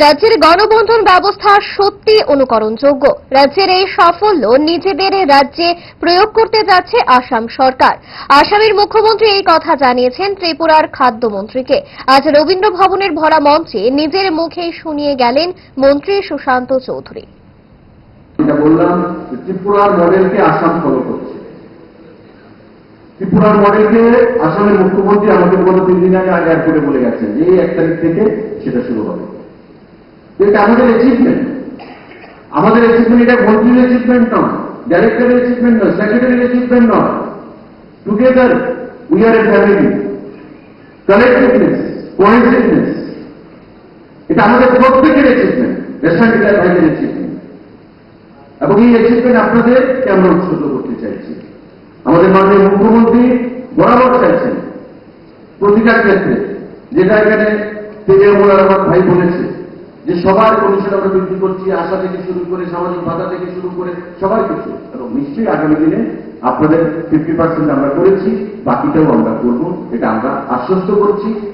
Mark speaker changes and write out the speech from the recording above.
Speaker 1: রাজ্যের গণবন্ধন ব্যবস্থা সত্যি অনুকরণযোগ্য। রাজ্যের এই সাফল্য নিজেদের রাজ্যে প্রয়োগ করতে যাচ্ছে আসাম সরকার। আসামের মুখ্যমন্ত্রী এই কথা জানিয়েছেন ত্রিপুরার খাদ্যমন্ত্রীকে। আজ রবীন্দ্র ভবনের ভরা মঞ্চে নিজের মুখেই শুনিয়ে গেলেন মন্ত্রী সুশান্ত চৌধুরী।
Speaker 2: ত্রিপুরার মডেলকে আসামের মুখ্যমন্ত্রী আমাদের গত তিন দিন আগে আগে করে বলে গেছেন যে এক তারিখ থেকে সেটা শুরু হবে। এটা আমাদের অ্যাচিভমেন্ট আমাদের অ্যাচিভমেন্ট এটা মন্ত্রীর অ্যাচিভমেন্ট নয় ডাইরেক্টরের অ্যাচিভমেন্ট নয় সেক্রেটারির অ্যাচিভমেন্ট নয়। Together we are a family collectiveness cohesiveness এটা আমাদের প্রত্যেকের অ্যাচিভমেন্ট রেশন ডিলার ভাইদের অ্যাচিভমেন্ট এবং এই অ্যাচিভমেন্ট আপনাদেরকে আমরা উৎসর্গ করতে চাইছি? আমাদের মাননীয় মুখ্যমন্ত্রী বরাবর চাইছেন প্রতিটা ক্ষেত্রে। যেটা এখানে মোলার আমার ভাই বলেছে যে সবার কমিশন আমরা বৃদ্ধি করছি, আশা থেকে শুরু করে, সামাজিক ভাতা থেকে শুরু করে সবাই কিছু। এবং নিশ্চয়ই আগামী দিনে আপনাদের ফিফটি পার্সেন্ট আমরা করেছি, বাকিটাও আমরা করব, এটা আমরা আশ্বস্ত করছি।